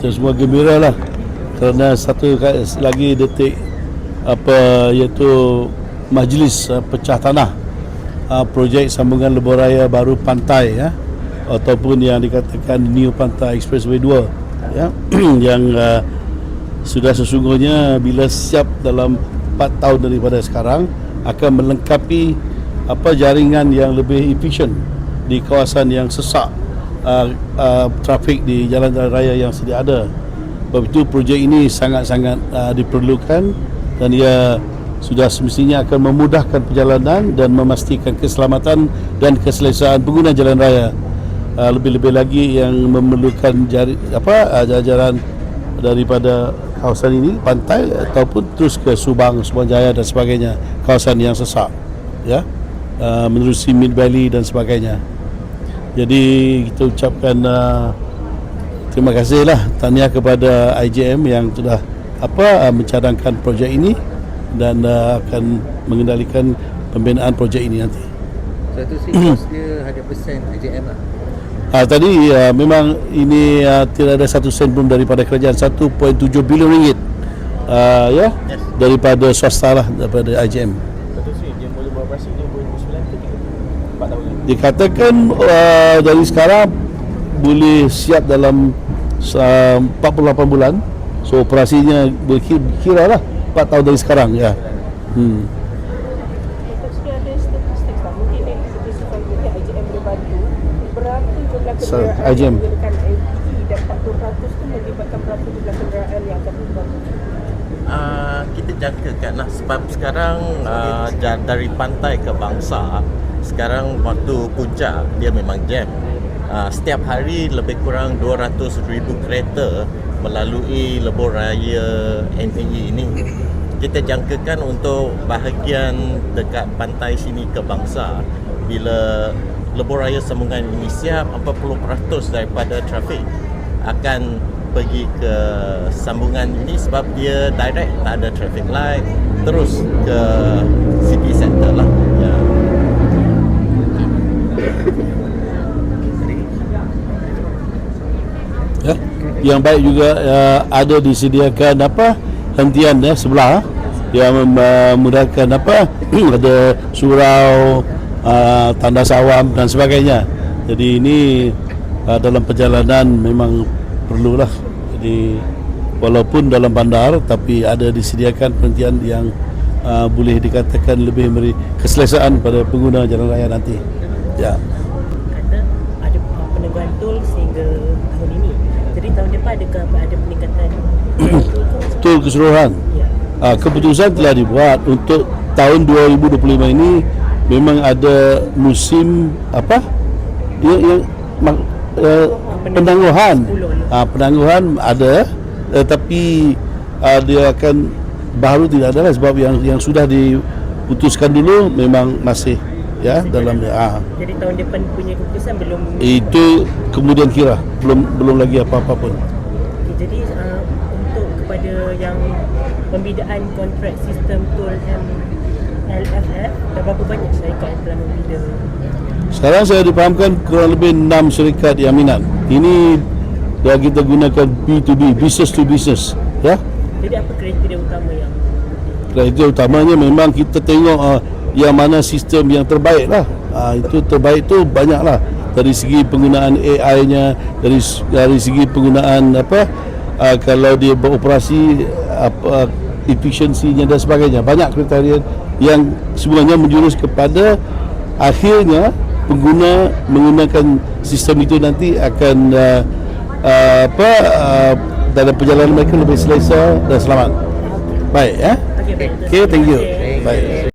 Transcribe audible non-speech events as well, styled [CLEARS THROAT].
kita semua gembira lah. Kerana satu lagi detik apa iaitu majlis uh, pecah tanah. Uh, projek sambungan lebuh raya baru pantai ya. Ataupun yang dikatakan New Pantai Expressway 2 ya. [CLEARS THROAT] Yang uh, sudah sesungguhnya bila siap dalam 4 tahun daripada sekarang akan melengkapi apa jaringan yang lebih efisien di kawasan yang sesak uh, uh, trafik di jalan-jalan raya yang sedia ada. Sebab itu projek ini sangat-sangat uh, diperlukan dan ia sudah semestinya akan memudahkan perjalanan dan memastikan keselamatan dan keselesaan pengguna jalan raya. Uh, lebih-lebih lagi yang memerlukan jari, apa uh, jalan daripada kawasan ini pantai ataupun terus ke Subang, Subang Jaya dan sebagainya kawasan yang sesak ya uh, menerusi Mid Valley dan sebagainya jadi kita ucapkan uh, terima kasihlah tahniah kepada IJM yang sudah apa uh, mencadangkan projek ini dan uh, akan mengendalikan pembinaan projek ini nanti. Satu sih kos dia 100% IJM lah. Ah, tadi uh, memang ini uh, tidak ada satu sen pun daripada kerajaan 1.7 bilion ringgit uh, ya Yes. daripada swasta lah daripada IJM. Betul sih, dia boleh beroperasi ni 2009 ke 4 tahun lagi. Dikatakan uh, dari sekarang boleh siap dalam uh, 48 bulan. So operasinya berkira lah 4 tahun dari sekarang ya. Hmm. So, kenderaan IJM. yang menggunakan IT Dan 40% tu melibatkan berapa jumlah kenderaan yang akan dibantu Uh, kita jangkakan lah sebab sekarang uh, dari pantai ke bangsa sekarang waktu puncak dia memang jam. Uh, setiap hari lebih kurang 200 ribu kereta melalui lebuh raya NTE ini. Kita jangkakan untuk bahagian dekat pantai sini ke bangsa. Bila lebuh raya sambungan ini siap 40% daripada trafik akan pergi ke sambungan ini sebab dia direct tak ada traffic light terus ke city center lah ya. ya. Yang baik juga uh, ada disediakan apa hentian ya sebelah yang memudahkan apa [CLEARS THROAT] ada surau uh, tanda sawam dan sebagainya. Jadi ini uh, dalam perjalanan memang perlulah. Jadi walaupun dalam bandar tapi ada disediakan penghentian yang uh, boleh dikatakan lebih memberi keselesaan pada pengguna jalan raya nanti. Ya. Kata ada uh, peneguhan tol sehingga tahun ini Jadi tahun depan adakah ada peningkatan [COUGHS] tol? Betul keseluruhan. Ya Ah, keputusan telah dibuat untuk tahun 2025 ini memang ada musim apa? Ya, yang mak- uh, penangguhan. Ah, penangguhan ada tetapi uh, dia akan baru tidak ada lah sebab yang yang sudah diputuskan dulu memang masih ya dalam ah Jadi tahun depan punya keputusan belum itu kemudian kira belum belum lagi apa-apa pun. Okay, jadi uh, untuk kepada yang pembidaan kontrak sistem tol MLFF dah berapa banyak syarikat yang telah membida Sekarang saya dipahamkan kurang lebih 6 syarikat yang minat. Ini dah kita gunakan B2B, business to business. Ya. jadi apa kriteria utama yang Kriteria utamanya memang kita tengok uh, yang mana sistem yang terbaik lah. Uh, itu terbaik tu banyak lah. Dari segi penggunaan AI-nya, dari dari segi penggunaan apa uh, kalau dia beroperasi apa efisiensinya dan sebagainya. Banyak kriteria yang sebenarnya menjurus kepada akhirnya pengguna menggunakan sistem itu nanti akan uh, uh, apa uh, dalam perjalanan mereka lebih selesa dan selamat. Baik ya. Okay, baik. Okay, thank you. Baik.